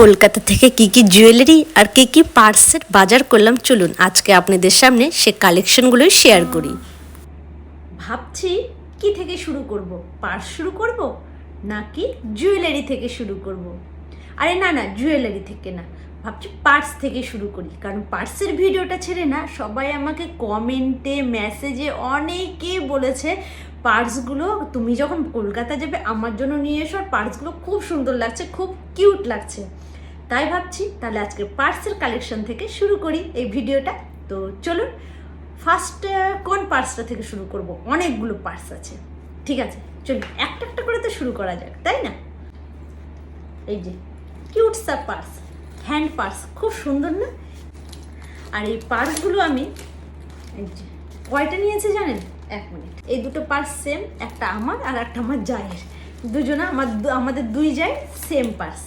কলকাতা থেকে কি কি জুয়েলারি আর কি কি পার্সের বাজার করলাম, চলুন আজকে আপনাদের সামনে সে কালেকশনগুলোই শেয়ার করি। ভাবছি কি থেকে শুরু করব? পার্স শুরু করব নাকি জুয়েলারি থেকে শুরু করব? আরে না না জুয়েলারি থেকে না। ভাবছি পার্স থেকে শুরু করি, কারণ পার্সের ভিডিওটা ছেড়ে না, সবাই আমাকে কমেন্টে মেসেজে অনেকে বলেছে পার্সগুলো তুমি যখন কলকাতা যাবে, আমার জন্য নিয়ে এসো। আর পার্সগুলো খুব সুন্দর লাগছে, খুব কিউট লাগছে। তাই ভাবছি তাহলে আজকে পার্সের কালেকশন থেকে শুরু করি এই ভিডিওটা। তো চলুন ফার্স্ট কোন পার্সটা থেকে শুরু করব? অনেকগুলো পার্স আছে। ঠিক আছে, চলুন, একটা একটা করে তো শুরু করা যাক, তাই না? এই যে কিউট সা পার্স হ্যান্ড পার্স খুব সুন্দর না? আর এই পার্সগুলো আমি, এই যে, কয়টা নিয়েছি জানেন? এক মিনিট। এই দুটো পার্স সেম একটা আমার আর একটা আমার জায়ের। দুজনে আমার আমাদের দুই যায় সেম পার্স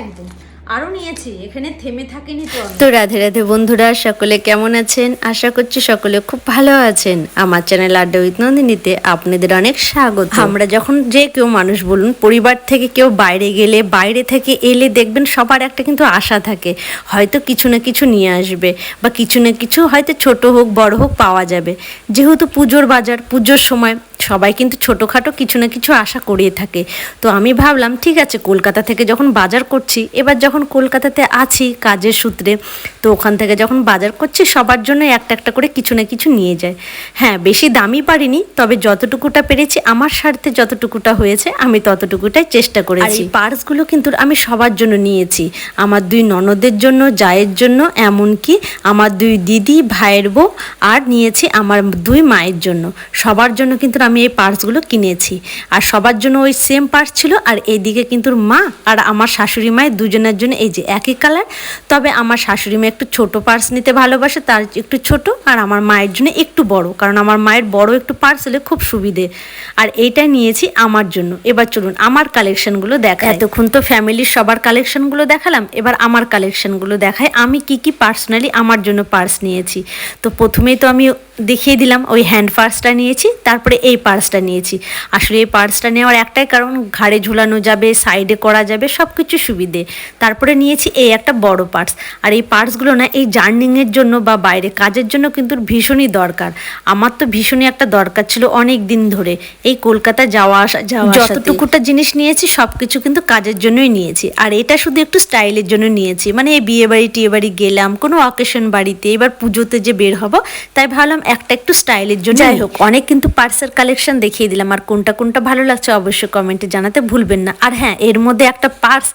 একদম। আরও নিয়েছি, এখানে থেমে থাকেনি তো। তো রাধে রাধে বন্ধুরা, সকলে কেমন আছেন? আশা করছি সকলে খুব ভালো আছেন। আমার চ্যানেল আড্ডা উইথ নন্দিনীতে আপনাদের অনেক স্বাগত। আমরা যখন যে কেউ মানুষ বলুন, পরিবার থেকে কেউ বাইরে গেলে, বাইরে থেকে এলে দেখবেন সবার একটা কিন্তু আশা থাকে। হয়তো কিছু না কিছু নিয়ে আসবে বা কিছু না কিছু হয়তো ছোট হোক, বড় হোক, পাওয়া যাবে। যেহেতু পুজোর বাজার, পুজোর সময় সবাই কিন্তু ছোটোখাটো কিছু না কিছু আশা করিয়ে থাকে। তো আমি ভাবলাম ঠিক আছে কলকাতা থেকে যখন বাজার করছি এবার যখন কলকাতাতে আছি কাজের সূত্রে তো ওখান থেকে যখন বাজার করছি সবার জন্য একটা একটা করে কিছু না কিছু নিয়ে যায়। হ্যাঁ বেশি দামি পারিনি তবে যতটুকুটা পেরেছি আমার স্বার্থে যতটুকুটা হয়েছে আমি ততটুকুটাই চেষ্টা করেছি। পার্সগুলো কিন্তু আমি সবার জন্য নিয়েছি। আমার দুই ননদের জন্য জায়ের জন্য এমনকি আমার দুই দিদি ভাইয়ের বউ আর নিয়েছি আমার দুই মায়ের জন্য। সবার জন্য কিন্তু আমি এই পার্সগুলো কিনেছি। আর সবার জন্য ওই সেম পার্স ছিল, আর এইদিকে কিন্তু মা আর আমার শাশুড়ি মায়ের দুজনের জন্য এই যে একই কালার তবে আমার শাশুড়ি মা একটু ছোট পার্স নিতে ভালোবাসে, তার একটু ছোট, আর আমার মায়ের জন্য একটু বড়। কারণ আমার মায়ের বড় একটু পার্স হলে খুব সুবিধে। আর এইটা নিয়েছি আমার জন্য। এবার চলুন আমার কালেকশনগুলো দেখা এতক্ষণ তো ফ্যামিলির সবার কালেকশনগুলো দেখালাম। এবার আমার কালেকশনগুলো দেখায় আমি কি কি পার্সোনালি আমার জন্য পার্স নিয়েছি। তো প্রথমেই তো আমি দেখিয়ে দিলাম, ওই হ্যান্ড পার্সটা নিয়েছি। তারপরে এই পার্সটা নিয়েছি। আসলে এই পার্সটা নেওয়ার একটাই কারণ ঘাড়ে ঝুলানো যাবে সাইডে করা যাবে সব কিছু সুবিধে। তারপরে নিয়েছি এই একটা বড় পার্স আর এই পার্সগুলো না এই জার্নিংয়ের জন্য বা বাইরে কাজের জন্য কিন্তু ভীষণই দরকার। আমার তো ভীষণই একটা দরকার ছিল অনেক দিন ধরে। এই কলকাতা যাওয়া আসা যাওয়া যতটুকুটা জিনিস নিয়েছি সব কিছু কিন্তু কাজের জন্যই নিয়েছি। আর এটা শুধু একটু স্টাইলের জন্য নিয়েছি। মানে এই বিয়ে বাড়ি টিয়ে বাড়ি গেলাম কোনো অকেশন বাড়িতে এবার পুজোতে যে বের হব তাই ভাবলাম একটা একটু স্টাইলের জন্য যাই হোক অনেক কিন্তু পার্সের কালেকশন দেখিয়ে দিলাম আর কোনটা কোনটা ভালো লাগছে অবশ্যই কমেন্টে জানাতে ভুলবেন না। আর হ্যাঁ এর মধ্যে একটা পার্স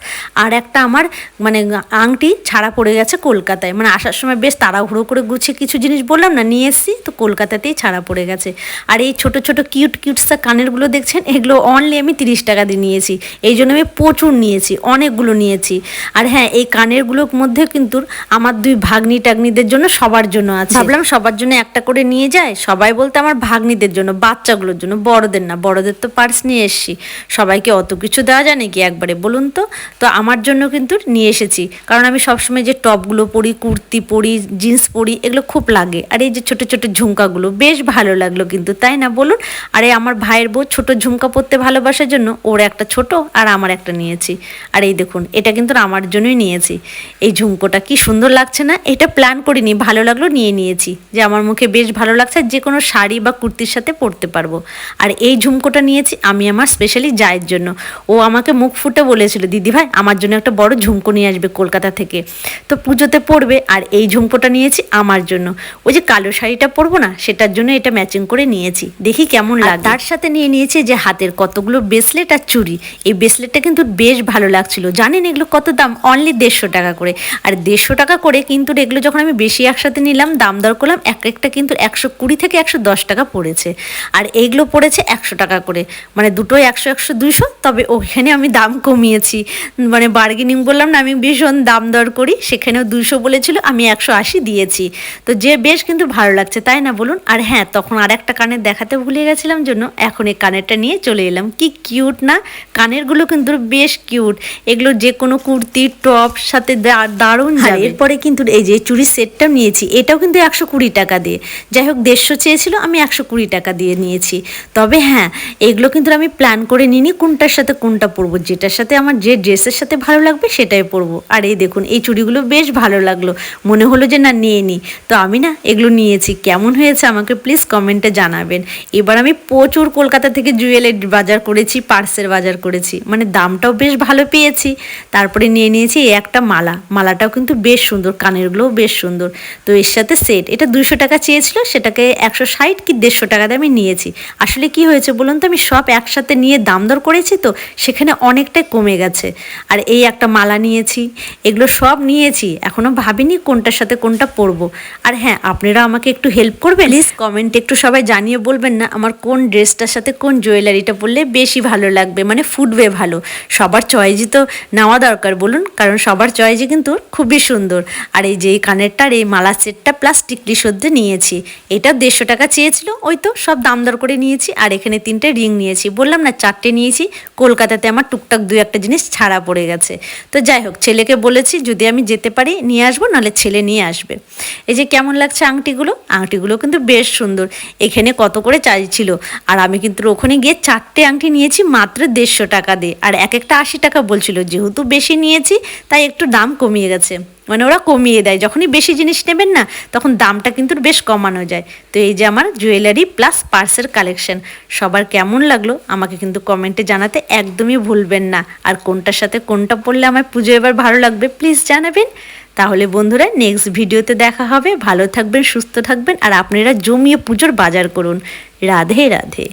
আর একটা আমার মানে আংটি ছাড়া পড়ে গেছে কলকাতায়। মানে আসার সময় বেশ তাড়াহুড়ো করে গুছিয়ে কিছু জিনিস বললাম না, নিয়ে এসেছি, তো কলকাতাতেই ছাড়া পড়ে গেছে। আর এই ছোট ছোট কিউট কিউটসা কানেরগুলো দেখছেন, এগুলো অনলি আমি তিরিশ টাকা দিয়ে নিয়েছি। এই জন্য আমি প্রচুর নিয়েছি, অনেকগুলো নিয়েছি। আর হ্যাঁ এই কানেরগুলোর মধ্যে কিন্তু আমার দুই ভাগ্নি টাগ্নিদের জন্য সবার জন্য আছে। ভাবলাম সবার জন্য একটা করে নিয়ে যায় সবাই বলতে আমার ভাগ্নিদের জন্য বাচ্চাগুলোর জন্য বড়দের না, বড়দের তো পার্স নিয়ে এসেছি। সবাইকে অত কিছু দেওয়া যায় নাকি একবারে বলুন তো? তো আমার জন্য কিন্তু নিয়ে এসেছি। কারণ আমি সবসময় যে টপগুলো পরি, কুর্তি পরি জিন্স পরি, এগুলো খুব লাগে। আর এই যে ছোটো ছোটো ঝুমকাগুলো বেশ ভালো লাগল কিন্তু, তাই না বলুন? আর আমার ভাইয়ের বউ ছোট ঝুমকা পরতে ভালোবাসার জন্য ওর একটা ছোট আর আমার একটা নিয়েছি। আর এই দেখুন, এটা কিন্তু আমার জন্যই নিয়েছি। এই ঝুমকোটা কি সুন্দর লাগছে না? এটা প্ল্যান করিনি, ভালো লাগল নিয়ে নিয়েছি। যে আমার মুখে বেশ ভালো লাগছে, যে কোনো শাড়ি বা কুর্তির সাথে পরতে পারব। আর এই ঝুমকোটা নিয়েছি আমি আমার স্পেশালি জায়ের জন্য। ও আমাকে মুখ ফুটে বলেছিল দিদি ভাই আমার জন্য একটা বড় ঝুমকো নিয়ে আসবে কলকাতা থেকে। তো পুজোতে পড়বে আর এই ঝুমকোটা নিয়েছি আমার জন্য। ওই যে কালো শাড়িটা পরবো না সেটার জন্য এটা ম্যাচিং করে নিয়েছি। দেখি কেমন লাগে। তার সাথে নিয়ে নিয়েছি যে হাতের কতগুলো ব্রেসলেট আর চুড়ি। এই ব্রেসলেটটা কিন্তু বেশ ভালো লাগছিল। জানেন এগুলো কত দাম? অনলি দেড়শো টাকা করে। আর দেড়শো টাকা করে কিন্তু এগুলো যখন আমি বেশি একসাথে নিলাম দাম দর করলাম এক একটা কিন্তু একশো কুড়ি থেকে একশো দশ টাকা পড়েছে। আর এইগুলো পড়েছে একশো টাকা করে। মানে দুটোই একশো একশো দুইশো তবে ওখানে আমি দাম কমিয়েছি। মানে বার্গেনিং বললাম না আমি ভীষণ দাম দর করি সেখানেও দুশো বলেছিল আমি একশো আশি দিয়েছি। তো যে বেশ কিন্তু ভালো লাগছে তাই না বলুন? আর হ্যাঁ তখন আর একটা কানের দেখাতে ভুলে গেছিলাম জন্য এখন এই কানেরটা নিয়ে চলে এলাম। কি কিউট না? কানেরগুলো কিন্তু বেশ কিউট এগুলো যে কোনো কুর্তি টপ সাথে দারুণ যাবে। এরপরে কিন্তু এই যে চুড়ির সেটটাও নিয়েছি এটাও কিন্তু একশো কুড়ি টাকা দিয়ে। যাই হোক দেড়শো চেয়েছিল আমি একশো কুড়ি টাকা দিয়ে নিয়েছি। নিয়েছি তবে হ্যাঁ এগুলো কিন্তু আমি প্ল্যান করে নিইনি কোনটার সাথে কোনটা পরবো। যেটার সাথে আমার যে ড্রেসের সাথে ভালো লাগবে সেটাই পরবো। আর এই দেখুন, এই চুড়িগুলো বেশ ভালো লাগল। মনে হলো যে না, নিয়ে নিই তো আমি না এগুলো নিয়েছি। কেমন হয়েছে আমাকে প্লিজ কমেন্টে জানাবেন। এবার আমি প্রচুর কলকাতা থেকে জুয়েলারি বাজার করেছি পার্সের বাজার করেছি। মানে দামটাও বেশ ভালো পেয়েছি। তারপরে নিয়ে নিয়েছি একটা মালা। মালাটাও কিন্তু বেশ সুন্দর, কানেরগুলোও বেশ সুন্দর। তো এর সাথে সেট এটা দুশো টাকা চেয়েছিল, সেটাকে একশো ষাট কি দেড়শো টাকাতে আমি নিয়েছি। আসলে কি হয়েছে বলুন তো? আমি সব একসাথে নিয়ে দাম দর করেছি তো, সেখানে অনেকটাই কমে গেছে। আর এই একটা মালা নিয়েছি, এগুলো সব নিয়েছি এখনও ভাবিনি কোনটার সাথে কোনটা পরবো। আর হ্যাঁ আপনারা আমাকে একটু হেল্প করবেন? প্লিজ কমেন্টে একটু সবাই জানিয়ে বলবেন না, আমার কোন ড্রেসটার সাথে কোন জুয়েলারিটা পরলে বেশি ভালো লাগবে? মানে ফুটবে ভালো। সবার চয়েসই তো নেওয়া দরকার বলুন, কারণ সবার চয়েসই কিন্তু খুবই সুন্দর। আর এই যে এই কানেরটার, এই মালা সেটটা প্লাস টিকলি সদ্য নিয়েছি। এটা দেড়শো টাকা চেয়েছিল, ওই তো সব দাম দর করে নিয়েছি আর এখানে তিনটে রিং নিয়েছি। বললাম না, চারটে নিয়েছি, কলকাতাতে আমার টুকটাক দু একটা জিনিস ছাড়া পড়ে গেছে। তো যাই হোক, ছেলেকে বলেছি, যদি আমি যেতে পারি, নিয়ে আসব, নাহলে ছেলে নিয়ে আসবে। এই যে কেমন লাগছে আংটিগুলো? আংটিগুলো কিন্তু বেশ সুন্দর। এখানে কত করে চাইছিল আর আমি কিন্তু ওখানে গিয়ে চারটে আংটি নিয়েছি, মাত্র দেড়শো টাকা দিয়ে। আর এক একটা আশি টাকা বলছিল, যেহেতু বেশি নিয়েছি, তাই একটু দাম কমিয়ে গেছে। মানে ওরা কমিয়ে দেয়। যখনই বেশি জিনিস নেবেন না, তখন দামটা কিন্তু বেশ কমানো যায়। তো এই যে আমার জুয়েলারি প্লাস পার্সের কালেকশন সবার কেমন লাগল আমাকে কিন্তু কমেন্টে জানাতে একদমই ভুলবেন না। আর কোনটার সাথে কোনটা পড়লে আমার পুজো এবার ভালো লাগবে প্লিজ জানাবেন। তাহলে বন্ধুরা নেক্সট ভিডিওতে দেখা হবে। ভালো থাকবেন, সুস্থ থাকবেন, আর আপনারা জমিয়ে পুজোর বাজার করুন। রাধে রাধে।